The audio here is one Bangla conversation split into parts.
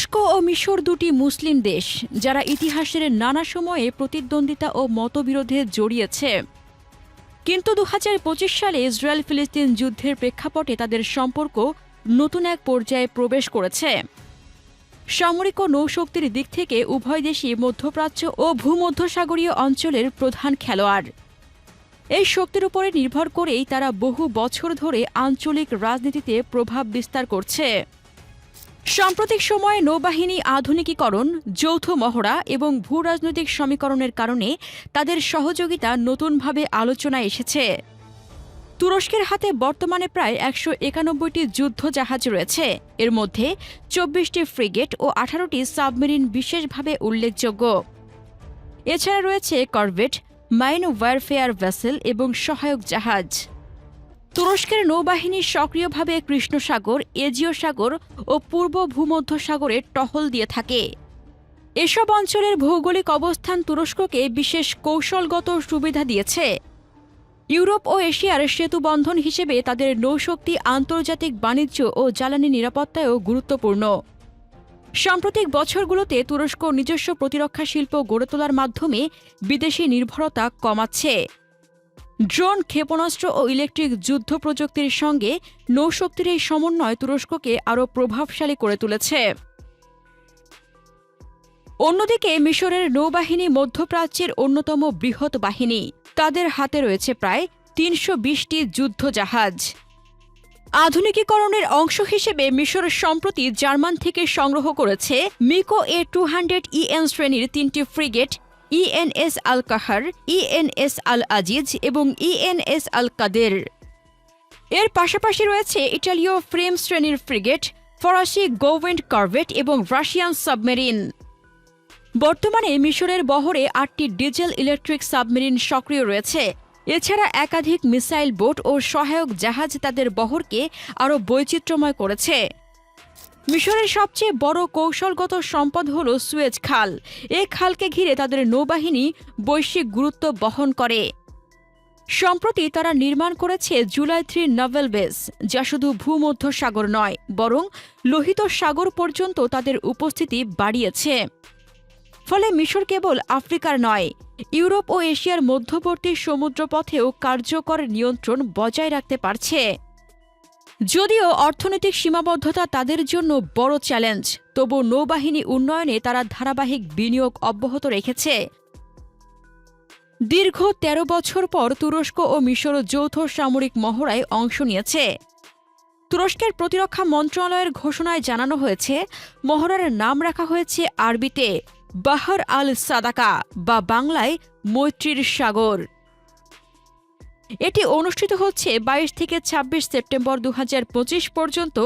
তুরস্ক ও মিশর দুটি মুসলিম দেশ, যারা ইতিহাসের নানা সময়ে প্রতিদ্বন্দ্বিতা ও মতবিরোধে জড়িয়েছে। কিন্তু দু হাজার পঁচিশ সালে ইসরায়েল ফিলিস্তিন যুদ্ধের প্রেক্ষাপটে তাদের সম্পর্ক নতুন এক পর্যায়ে প্রবেশ করেছে। সামরিক ও নৌশক্তির দিক থেকে উভয় দেশই মধ্যপ্রাচ্য ও ভূমধ্যসাগরীয় অঞ্চলের প্রধান খেলোয়াড়। এই শক্তির উপরে নির্ভর করেই তারা বহু বছর ধরে আঞ্চলিক রাজনীতিতে প্রভাব বিস্তার করছে। সাম্প্রতিক সময়ে নৌবাহিনী আধুনিকীকরণ, যৌথ মহড়া এবং ভূ রাজনৈতিক সমীকরণের কারণে তাদের সহযোগিতা নতুনভাবে আলোচনায় এসেছে। তুরস্কের হাতে বর্তমানে প্রায় একশো একানব্বইটি যুদ্ধ জাহাজ রয়েছে। এর মধ্যে চব্বিশটি ফ্রিগেট ও আঠারোটি সাবমেরিন বিশেষভাবে উল্লেখযোগ্য। এছাড়া রয়েছে করভেট, মাইন ওয়ারফেয়ার ভেসেল এবং সহায়ক জাহাজ। তুরস্কের নৌবাহিনী সক্রিয়ভাবে কৃষ্ণসাগর, এজিও সাগর ও পূর্ব ভূমধ্যসাগরে টহল দিয়ে থাকে। এসব অঞ্চলের ভৌগোলিক অবস্থান তুরস্ককে বিশেষ কৌশলগত সুবিধা দিয়েছে। ইউরোপ ও এশিয়ার সেতুবন্ধন হিসেবে তাদের নৌশক্তি, আন্তর্জাতিক বাণিজ্য ও জ্বালানি নিরাপত্তায়ও গুরুত্বপূর্ণ। সাম্প্রতিক বছরগুলোতে তুরস্ক নিজস্ব প্রতিরক্ষা শিল্প গড়ে তোলার মাধ্যমে বিদেশি নির্ভরতা কমাচ্ছে। ড্রোন ক্ষেপণাস্ত্র ও ইলেকট্রিক যুদ্ধ প্রযুক্তির সঙ্গে নৌশক্তির এই সমন্বয় তুরস্ককে আরও প্রভাবশালী করে তুলেছে। অন্যদিকে মিশরের নৌবাহিনী মধ্যপ্রাচ্যের অন্যতম বৃহৎ বাহিনী, তাদের হাতে রয়েছে প্রায় তিনশো বিশটি যুদ্ধ জাহাজ আধুনিকীকরণের অংশ হিসেবে মিশর সম্প্রতি জার্মান থেকে সংগ্রহ করেছে MEKO A two hundred EN শ্রেণির তিনটি frigate ENS Al Qahhar ENS Al Aziz এবং ইএনএস আল কাদের এর পাশাপাশি রয়েছে ইটালীয় ফ্রেম শ্রেণির ফ্রিগেট, ফরাসি গোভেন্ট করভেট এবং রাশিয়ান সাবমেরিন। বর্তমানে মিশরের বহরে আটটি ডিজেল ইলেকট্রিক সাবমেরিন সক্রিয় রয়েছে। এছাড়া একাধিক মিসাইল বোট ও সহায়ক জাহাজ তাদের বহরকে আরও বৈচিত্র্যময় করেছে। মিশরের সবচেয়ে বড় কৌশলগত সম্পদ হল সুয়েজ খাল। এ খালকে ঘিরে তাদের নৌবাহিনী বৈশ্বিক গুরুত্ব বহন করে। সম্প্রতি তারা নির্মাণ করেছে জুলাই থ্রি নভেল বেস, যা শুধু ভূমধ্য সাগর নয়, বরং লোহিত সাগর পর্যন্ত তাদের উপস্থিতি বাড়িয়েছে। ফলে মিশর কেবল আফ্রিকার নয়, ইউরোপ ও এশিয়ার মধ্যবর্তী সমুদ্রপথেও কার্যকর নিয়ন্ত্রণ বজায় রাখতে পারছে। যদিও অর্থনৈতিক সীমাবদ্ধতা তাদের জন্য বড় চ্যালেঞ্জ, তবু নৌবাহিনী উন্নয়নে তারা ধারাবাহিক বিনিয়োগ অব্যাহত রেখেছে। দীর্ঘ ১৩ বছর পর তুরস্ক ও মিশর যৌথ সামরিক মহড়ায় অংশ নিয়েছে। তুরস্কের প্রতিরক্ষা মন্ত্রণালয়ের ঘোষণায় জানানো হয়েছে, মহড়ার নাম রাখা হয়েছে আরবিতে বাহর আল সাদাকা বা বাংলায় মৈত্রীর সাগর। এটি অনুষ্ঠিত হচ্ছে বাইশ থেকে ২৬ সেপ্টেম্বর দু হাজার পঁচিশ পর্যন্ত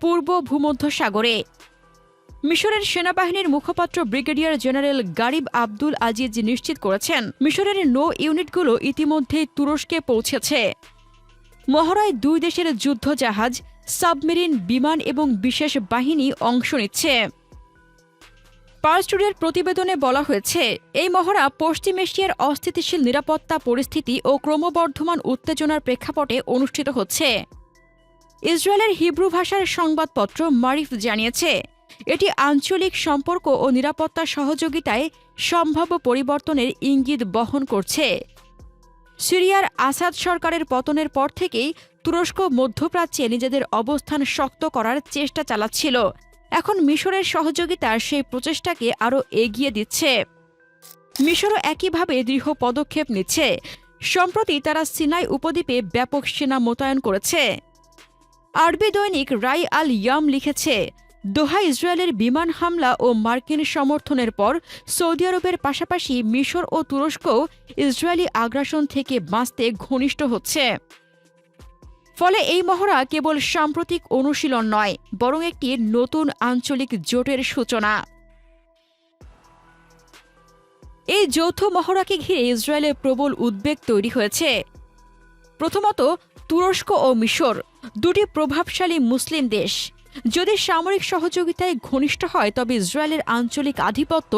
পূর্ব ভূমধ্যসাগরে। মিশরের সেনাবাহিনীর মুখপাত্র brigadier general Gharib Abdul Aziz নিশ্চিত করেছেন, মিশরের নৌ ইউনিটগুলো ইতিমধ্যেই তুরস্কে পৌঁছেছে। মহড়ায় দুই দেশের যুদ্ধ জাহাজ সাবমেরিন, বিমান এবং বিশেষ বাহিনী অংশ নিচ্ছে। পার স্টুডিওর প্রতিবেদনে বলা হয়েছে, এই মহড়া পশ্চিম এশিয়ার অস্থিতিশীল নিরাপত্তা পরিস্থিতি ও ক্রমবর্ধমান উত্তেজনার প্রেক্ষাপটে অনুষ্ঠিত হচ্ছে। ইসরায়েলের হিব্রু ভাষার সংবাদপত্র মারিফ জানিয়েছে, এটি আঞ্চলিক সম্পর্ক ও নিরাপত্তা সহযোগিতায় সম্ভাব্য পরিবর্তনের ইঙ্গিত বহন করছে। সিরিয়ার আসাদ সরকারের পতনের পর থেকেই তুরস্ক মধ্যপ্রাচ্যে নিজেদের অবস্থান শক্ত করার চেষ্টা চালাচ্ছিল। এখন মিশরের সহযোগিতার সেই প্রচেষ্টাকে আরও এগিয়ে দিচ্ছে। মিশরও একইভাবে দৃঢ় পদক্ষেপ নিচ্ছে। সম্প্রতি তারা সিনাই উপদ্বীপে ব্যাপক সেনা মোতায়েন করেছে। আরবি দৈনিক রাই আল ইয়াম লিখেছে, দোহা ইসরায়েলের বিমান হামলা ও মার্কিন সমর্থনের পর সৌদি আরবের পাশাপাশি মিশর ও তুরস্ক ইসরায়েলি আগ্রাসন থেকে বাঁচতে ঘনিষ্ঠ হচ্ছে। ফলে এই মহড়া কেবল সাম্প্রতিক অনুশীলন নয়, বরং একটি নতুন আঞ্চলিক জোটের সূচনা। এই যৌথ মহড়াকে ঘিরে ইসরায়েলের প্রবল উদ্বেগ তৈরি হয়েছে। প্রথমত, তুরস্ক ও মিশর, দুটি প্রভাবশালী মুসলিম দেশ। যদি সামরিক সহযোগিতায় ঘনিষ্ঠ হয়, তবে ইসরায়েলের আঞ্চলিক আধিপত্য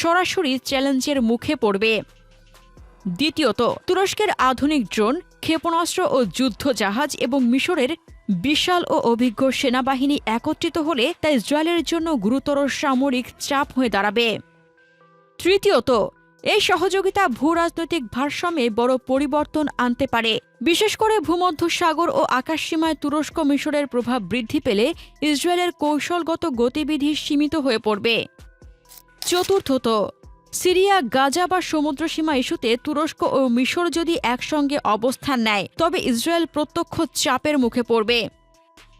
সরাসরি চ্যালেঞ্জের মুখে পড়বে। দ্বিতীয়ত, তুরস্কের আধুনিক ড্রোন ক্ষেপণাস্ত্র ও যুদ্ধ জাহাজ এবং মিশরের বিশাল ও অভিজ্ঞ সেনাবাহিনী একত্রিত হলে তা ইসরায়েলের জন্য গুরুতর সামরিক চাপ হয়ে দাঁড়াবে। তৃতীয়ত, এই সহযোগিতা ভূ রাজনৈতিক ভারসাম্যে বড় পরিবর্তন আনতে পারে। বিশেষ করে ভূমধ্য সাগর ও আকাশসীমায় তুরস্ক মিশরের প্রভাব বৃদ্ধি পেলে ইসরায়েলের কৌশলগত গতিবিধি সীমিত হয়ে পড়বে। চতুর্থত সিরিয়া, গাজা বা সমুদ্রসীমা ইস্যুতে তুরস্ক ও মিশর যদি একসঙ্গে অবস্থান নেয়, তবে ইসরায়েল প্রত্যক্ষ চাপের মুখে পড়বে।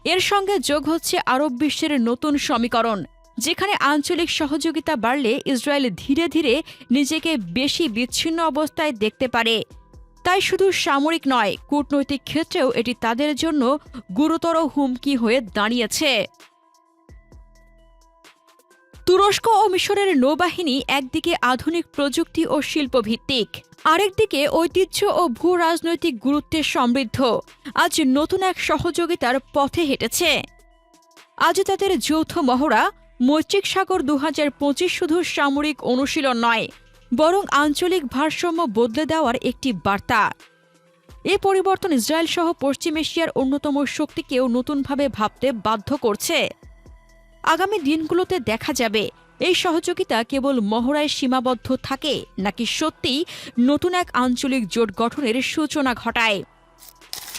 এর সঙ্গে যোগ হচ্ছে আরব বিশ্বের নতুন সমীকরণ, যেখানে আঞ্চলিক সহযোগিতা বাড়লে ইসরায়েল ধীরে ধীরে নিজেকে বেশি বিচ্ছিন্ন অবস্থায় দেখতে পারে। তাই শুধু সামরিক নয়, কূটনৈতিক ক্ষেত্রেও এটি তাদের জন্য গুরুতর হুমকি হয়ে দাঁড়িয়েছে। তুরস্ক ও মিশরের নৌবাহিনী একদিকে আধুনিক প্রযুক্তি ও শিল্পভিত্তিক, আরেকদিকে ঐতিহ্য ও ভূ রাজনৈতিক গুরুত্বে সমৃদ্ধ। আজ নতুন এক সহযোগিতার পথে হেঁটেছে। আজ তাদের যৌথ মহড়া মৈত্রিক সাগর দু হাজার পঁচিশ শুধু সামরিক অনুশীলন নয়, বরং আঞ্চলিক ভারসাম্য বদলে দেওয়ার একটি বার্তা। এ পরিবর্তন ইসরায়েল সহ পশ্চিম এশিয়ার অন্যতম শক্তিকেও নতুনভাবে ভাবতে বাধ্য করছে। আগামী দিনগুলোতে দেখা যাবে। এই সহযোগিতা কেবল মহড়ায় সীমাবদ্ধ থাকে, নাকি সত্যিই নতুন এক আঞ্চলিক জোট গঠনের সূচনা ঘটায়?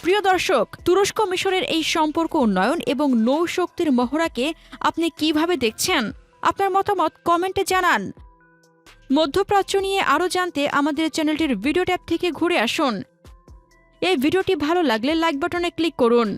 প্রিয় দর্শক, তুরস্ক মিশরের এই সম্পর্ক উন্নয়ন এবং নৌশক্তির মহড়াকে আপনি কীভাবে দেখছেন? আপনার মতামত কমেন্টে জানান। মধ্যপ্রাচ্য নিয়ে আরও জানতে আমাদের চ্যানেলটির ভিডিও ট্যাব থেকে ঘুরে আসুন। এই ভিডিওটি ভালো লাগলে লাইক বাটনে ক্লিক করুন।